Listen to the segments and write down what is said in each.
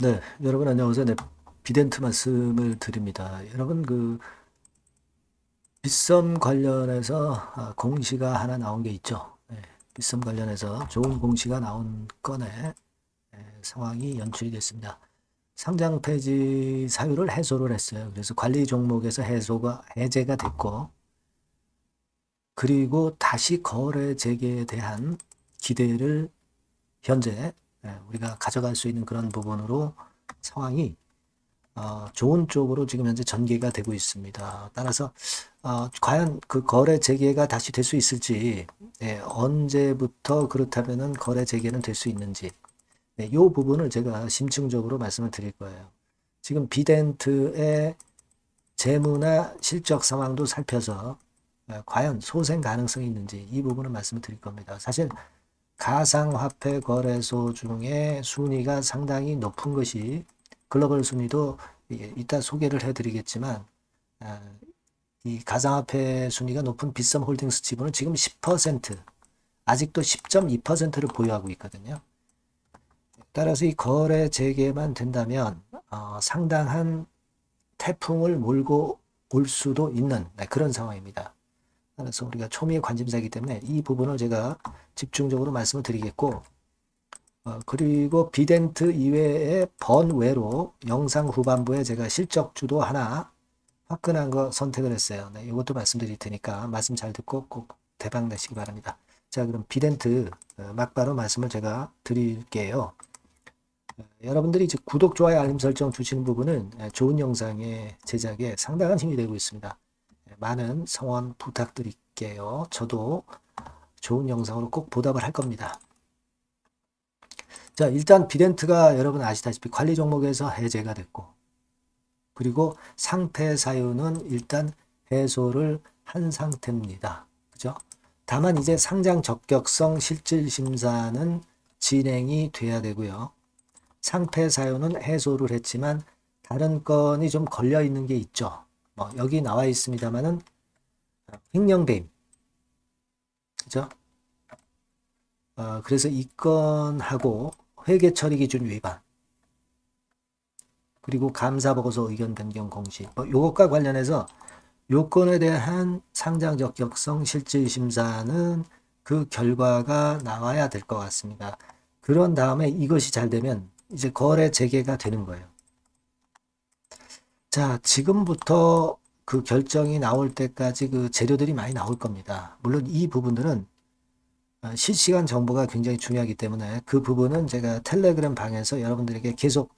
네, 여러분 안녕하세요. 네, 비덴트 말씀을 드립니다. 여러분 그 빗썸 관련해서 아, 공시가 하나 나온 게 있죠. 네, 빗썸 관련해서 좋은 공시가 나온 건에 네, 상황이 연출이 됐습니다. 상장 폐지 사유를 해소를 했어요. 그래서 관리 종목에서 해소가 해제가 됐고 그리고 다시 거래 재개에 대한 기대를 현재 예, 우리가 가져갈 수 있는 그런 부분으로 상황이 어, 좋은 쪽으로 지금 현재 전개가 되고 있습니다. 따라서 어, 과연 그 거래 재개가 다시 될 수 있을지, 예, 언제부터 그렇다면은 거래 재개는 될 수 있는지, 네, 이 부분을 제가 심층적으로 말씀을 드릴 거예요. 지금 비덴트의 재무나 실적 상황도 살펴서 예, 과연 소생 가능성이 있는지 이 부분을 말씀을 드릴 겁니다. 사실 가상화폐 거래소 중에 순위가 상당히 높은 것이 글로벌 순위도 예, 이따 소개를 해드리겠지만 아, 이 가상화폐 순위가 높은 빗썸 홀딩스 지분은 지금 10% 아직도 10.2%를 보유하고 있거든요. 따라서 이 거래 재개만 된다면 어, 상당한 태풍을 몰고 올 수도 있는 네, 그런 상황입니다. 그래서 우리가 초미의 관심사이기 때문에 이 부분을 제가 집중적으로 말씀을 드리겠고 어, 그리고 비덴트 이외에 번외로 영상 후반부에 제가 실적주도 하나 화끈한 거 선택을 했어요. 네, 이것도 말씀드릴 테니까 말씀 잘 듣고 꼭 대박 내시기 바랍니다. 자, 그럼 비덴트 어, 막바로 말씀을 제가 드릴게요. 어, 여러분들이 이제 구독, 좋아요, 알림 설정 주시는 부분은 예, 좋은 영상의 제작에 상당한 힘이 되고 있습니다. 예, 많은 성원 부탁드릴게요. 저도 좋은 영상으로 꼭 보답을 할 겁니다. 자, 일단 비덴트가 여러분 아시다시피 관리 종목에서 해제가 됐고, 그리고 상태 사유는 일단 해소를 한 상태입니다. 그죠? 다만 이제 상장 적격성 실질 심사는 진행이 돼야 되고요. 상태 사유는 해소를 했지만 다른 건이 좀 걸려 있는 게 있죠. 뭐 여기 나와 있습니다만은 횡령배임, 그죠? 어, 그래서 이 건하고 회계 처리 기준 위반, 그리고 감사 보고서 의견 변경 공시, 뭐 요것과 관련해서 요건에 대한 상장 적격성 실질 심사는 그 결과가 나와야 될 것 같습니다. 그런 다음에 이것이 잘 되면 이제 거래 재개가 되는 거예요. 자, 지금부터 그 결정이 나올 때까지 그 재료들이 많이 나올 겁니다. 물론 이 부분들은 어, 실시간 정보가 굉장히 중요하기 때문에 그 부분은 제가 텔레그램 방에서 여러분들에게 계속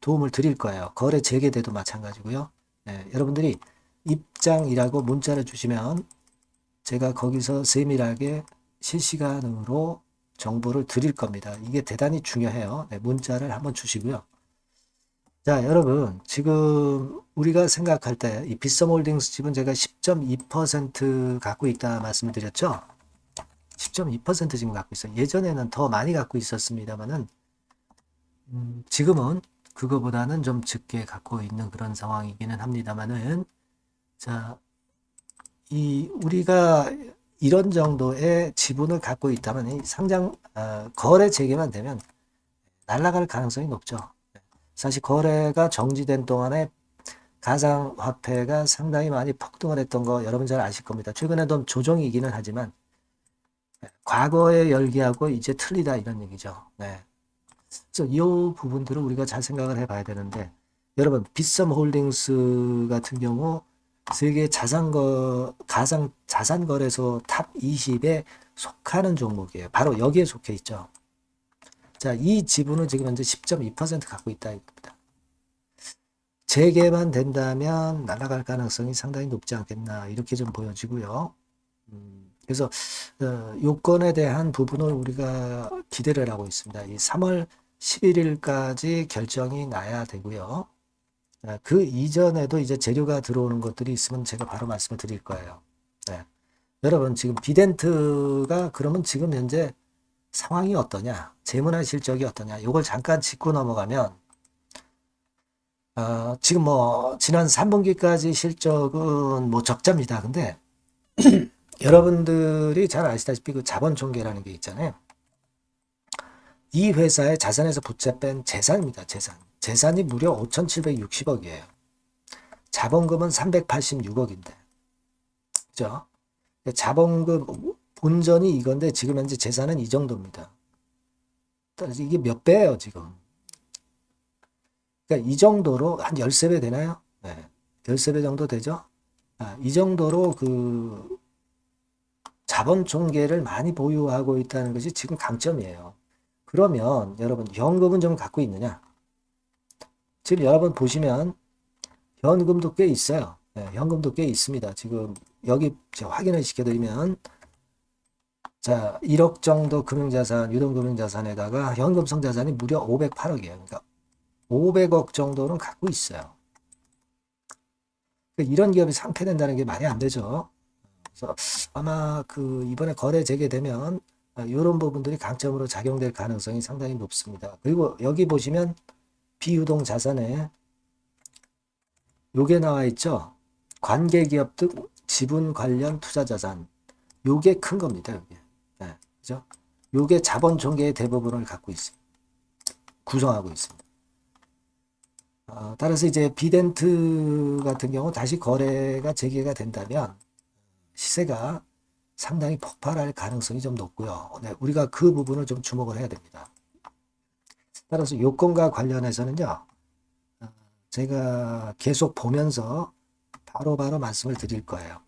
도움을 드릴 거예요. 거래 재개돼도 마찬가지고요. 예, 여러분들이 입장이라고 문자를 주시면 제가 거기서 세밀하게 실시간으로 정보를 드릴 겁니다. 이게 대단히 중요해요. 네, 문자를 한번 주시고요. 자, 여러분, 지금 우리가 생각할 때 이 빗썸 홀딩스 집은 제가 10.2% 갖고 있다 말씀을 드렸죠? 10.2% 지금 갖고 있어요. 예전에는 더 많이 갖고 있었습니다만은 음, 지금은 그거보다는 좀 적게 갖고 있는 그런 상황이기는 합니다만은 자, 이 우리가 이런 정도의 지분을 갖고 있다면 이 상장 어, 거래 재개만 되면 날아갈 가능성이 높죠. 사실 거래가 정지된 동안에 가상화폐가 상당히 많이 폭등을 했던 거 여러분 잘 아실 겁니다. 최근에도 조정이기는 하지만 과거의 열기하고 이제 틀리다 이런 얘기죠. 네. 그래서 이 부분들을 우리가 잘 생각을 해봐야 되는데 여러분 빗썸 홀딩스 같은 경우 세계 자산거 가상 자산 거래소 탑 20에 속하는 종목이에요. 바로 여기에 속해 있죠. 자, 이 지분은 지금 현재 10.2% 갖고 있다 이겁니다. 재개만 된다면 날아갈 가능성이 상당히 높지 않겠나 이렇게 좀 보여지고요. 음, 그래서 어, 요건에 대한 부분을 우리가 기대를 하고 있습니다. 이 3월 11일까지 결정이 나야 되고요. 아, 그 이전에도 이제 재료가 들어오는 것들이 있으면 제가 바로 말씀을 드릴 거예요. 네. 여러분, 지금 비덴트가 그러면 지금 현재 상황이 어떠냐? 재무나 실적이 어떠냐? 이걸 잠깐 짚고 넘어가면, 어, 지금 뭐, 지난 3분기까지 실적은 뭐 적자입니다. 근데, 여러분들이 잘 아시다시피 그 자본 총계라는 게 있잖아요. 이 회사의 자산에서 붙잡힌 재산입니다. 재산. 재산이 무려 5,760억이에요. 자본금은 386억인데. 그죠? 자본금 본전이 이건데 지금 현재 재산은 이 정도입니다. 이게 몇 배예요, 지금. 그러니까 이 정도로 한 13배 되나요? 네. 13배 정도 되죠? 아, 이 정도로 그 자본 총계를 많이 보유하고 있다는 것이 지금 강점이에요. 그러면 여러분 현금은 좀 갖고 있느냐? 지금 여러분 보시면 현금도 꽤 있어요. 네, 현금도 꽤 있습니다. 지금 여기 확인을 시켜드리면 자 1억 정도 금융자산, 유동금융자산에다가 현금성 자산이 무려 508억이에요. 그러니까 500억 정도는 갖고 있어요. 그러니까 이런 기업이 상폐된다는 게 말이 안 되죠. 그래서 아마 그 이번에 거래 재개되면 이런 부분들이 강점으로 작용될 가능성이 상당히 높습니다. 그리고 여기 보시면 비유동 자산에 요게 나와 있죠. 관계기업 등 지분 관련 투자 자산. 요게 큰 겁니다. 요게. 네, 그죠? 요게 자본 총계의 대부분을 갖고 있습니다. 구성하고 있습니다. 어, 따라서 이제 비덴트 같은 경우 다시 거래가 재개가 된다면 시세가 상당히 폭발할 가능성이 좀 높고요. 네, 우리가 그 부분을 좀 주목을 해야 됩니다. 따라서 요건과 관련해서는요, 어, 제가 계속 보면서 바로바로 바로 말씀을 드릴 거예요.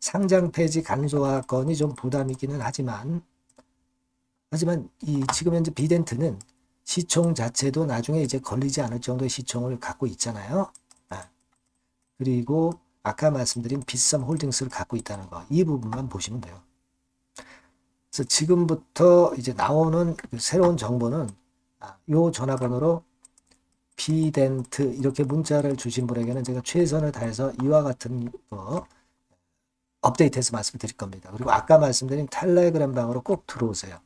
상장 폐지 간소화 건이 좀 부담이기는 하지만, 하지만 이 지금 현재 비덴트는 시총 자체도 나중에 이제 걸리지 않을 정도의 시총을 갖고 있잖아요. 아, 그리고 아까 말씀드린 빗썸 홀딩스를 갖고 있다는 거, 이 부분만 보시면 돼요. 그래서 지금부터 이제 나오는 그 새로운 정보는 아, 요 전화번호로 비덴트 이렇게 문자를 주신 분에게는 제가 최선을 다해서 이와 같은 거 업데이트해서 말씀드릴 겁니다. 그리고 아까 말씀드린 텔레그램 방으로 꼭 들어오세요.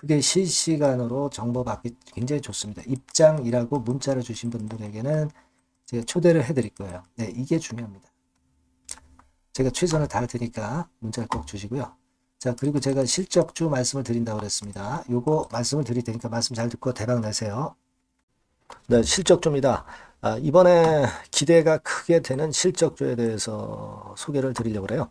그게 실시간으로 정보 받기 굉장히 좋습니다. 입장이라고 문자를 주신 분들에게는 제가 초대를 해드릴 거예요. 네, 이게 중요합니다. 제가 최선을 다할 테니까 문자를 꼭 주시고요. 자, 그리고 제가 실적주 말씀을 드린다고 그랬습니다. 요거 말씀을 드릴 테니까 말씀 잘 듣고 대박 내세요. 네, 실적주입니다. 아, 이번에 기대가 크게 되는 실적주에 대해서 소개를 드리려고 그래요.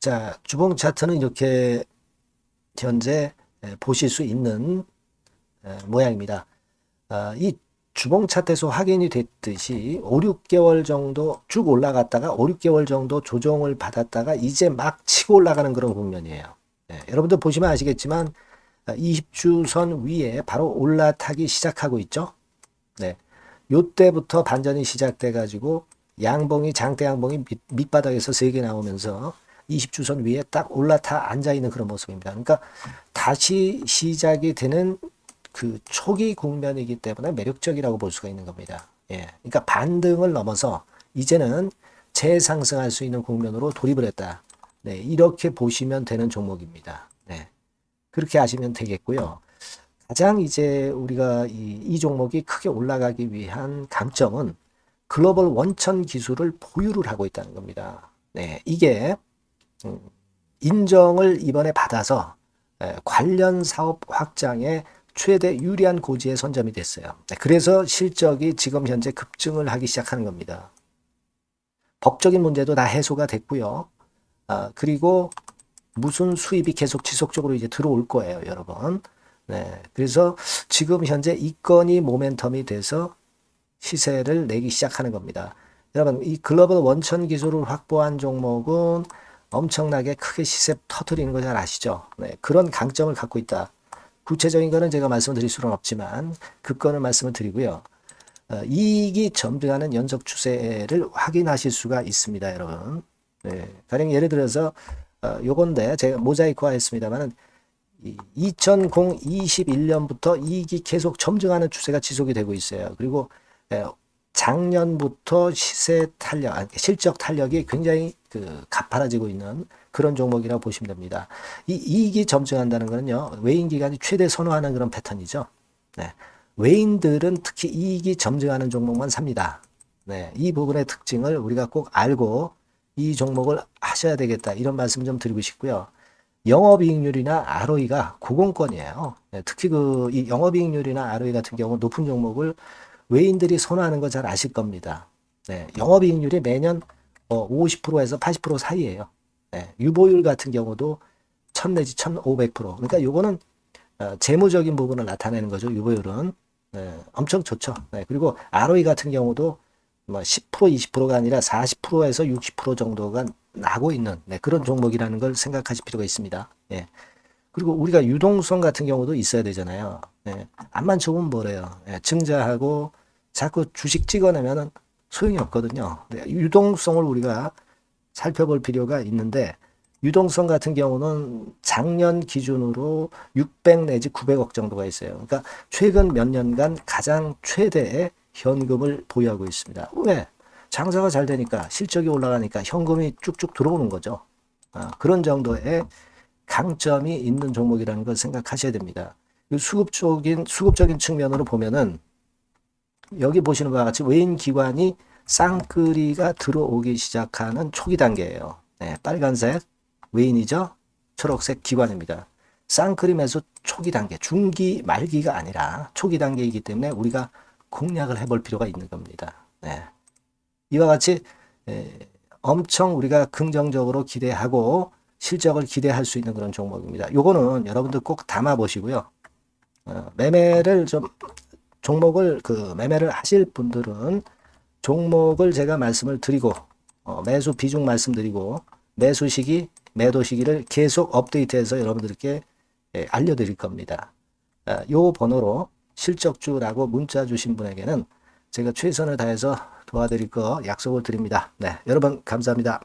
자, 주봉 차트는 이렇게 현재 보실 수 있는 모양입니다. 아, 이 주봉 차트에서 확인이 됐듯이 5, 6개월 정도 쭉 올라갔다가 5, 6개월 정도 조정을 받았다가 이제 막 치고 올라가는 그런 국면이에요. 네, 여러분들 보시면 아시겠지만 20주선 위에 바로 올라타기 시작하고 있죠. 네. 요때부터 반전이 시작돼 가지고 양봉이 장대 양봉이 밑, 밑바닥에서 세개 나오면서 20주선 위에 딱 올라타 앉아 있는 그런 모습입니다. 그러니까 다시 시작이 되는 그 초기 국면이기 때문에 매력적이라고 볼 수가 있는 겁니다. 예. 그러니까 반등을 넘어서 이제는 재상승할 수 있는 국면으로 돌입을 했다. 네. 이렇게 보시면 되는 종목입니다. 네. 그렇게 하시면 되겠고요. 가장 이제 우리가 이, 이 종목이 크게 올라가기 위한 강점은 글로벌 원천 기술을 보유를 하고 있다는 겁니다. 네. 이게, 음, 인정을 이번에 받아서 예, 관련 사업 확장에 최대 유리한 고지에 선점이 됐어요. 네, 그래서 실적이 지금 현재 급증을 하기 시작하는 겁니다. 법적인 문제도 다 해소가 됐고요. 아, 그리고 무슨 수입이 계속 지속적으로 이제 들어올 거예요, 여러분. 네. 그래서 지금 현재 이 건이 모멘텀이 돼서 시세를 내기 시작하는 겁니다. 여러분, 이 글로벌 원천 기술을 확보한 종목은 엄청나게 크게 시세 터트리는 거 잘 아시죠? 네. 그런 강점을 갖고 있다. 구체적인 거는 제가 말씀을 드릴 수는 없지만 그 건을 말씀을 드리고요. 어, 이익이 점등하는 연속 추세를 확인하실 수가 있습니다, 여러분. 네, 가령 예를 들어서 어, 요건데 제가 모자이크화 했습니다만은 이 2021년부터 이익이 계속 점증하는 추세가 지속이 되고 있어요. 그리고 에, 작년부터 시세 탄력, 아니, 실적 탄력이 굉장히 그 가파라지고 있는 그런 종목이라고 보시면 됩니다. 이 이익이 점증한다는 거는요, 외인 기관이 최대 선호하는 그런 패턴이죠. 네. 외인들은 특히 이익이 점증하는 종목만 삽니다. 네. 이 부분의 특징을 우리가 꼭 알고 이 종목을 하셔야 되겠다. 이런 말씀 좀 드리고 싶고요. 영업이익률이나 ROE가 고공권이에요. 네, 특히 그이 영업이익률이나 ROE 같은 경우 높은 종목을 외인들이 선호하는 거 잘 아실 겁니다. 네, 영업이익률이 매년 어, 50%에서 80% 사이에요. 네, 유보율 같은 경우도 1000 내지 1500%. 그러니까 요거는 어, 재무적인 부분을 나타내는 거죠. 유보율은. 네, 엄청 좋죠. 네, 그리고 ROE 같은 경우도 뭐 10% 20%가 아니라 40%에서 60% 정도가 나고 있는 네, 그런 종목이라는 걸 생각하실 필요가 있습니다. 예. 그리고 우리가 유동성 같은 경우도 있어야 되잖아요. 예. 안만 좋으면 뭐래요. 예. 증자하고 자꾸 주식 찍어내면은 소용이 없거든요. 네, 유동성을 우리가 살펴볼 필요가 있는데 유동성 같은 경우는 작년 기준으로 600 내지 900억 정도가 있어요. 그러니까 최근 몇 년간 가장 최대의 현금을 보유하고 있습니다. 왜? 장사가 잘 되니까 실적이 올라가니까 현금이 쭉쭉 들어오는 거죠. 아, 그런 정도의 강점이 있는 종목이라는 걸 생각하셔야 됩니다. 이 수급적인 수급적인 측면으로 보면은 여기 보시는 바와 같이 외인 기관이 쌍끌이가 들어오기 시작하는 초기 단계예요. 네, 빨간색 외인이죠. 초록색 기관입니다. 매수 초기 단계, 중기 말기가 아니라 초기 단계이기 때문에 우리가 공략을 해볼 필요가 있는 겁니다. 네. 이와 같이 에, 엄청 우리가 긍정적으로 기대하고 실적을 기대할 수 있는 그런 종목입니다. 요거는 여러분들 꼭 담아 보시고요. 어, 매매를 좀 종목을 그 매매를 하실 분들은 종목을 제가 말씀을 드리고 어, 매수 비중 말씀드리고 매수 시기 매도 시기를 계속 업데이트해서 여러분들께 예, 알려드릴 겁니다. 아, 요 번호로 실적주라고 문자 주신 분에게는 제가 최선을 다해서 도와드릴 거 약속을 드립니다. 네, 여러분 감사합니다.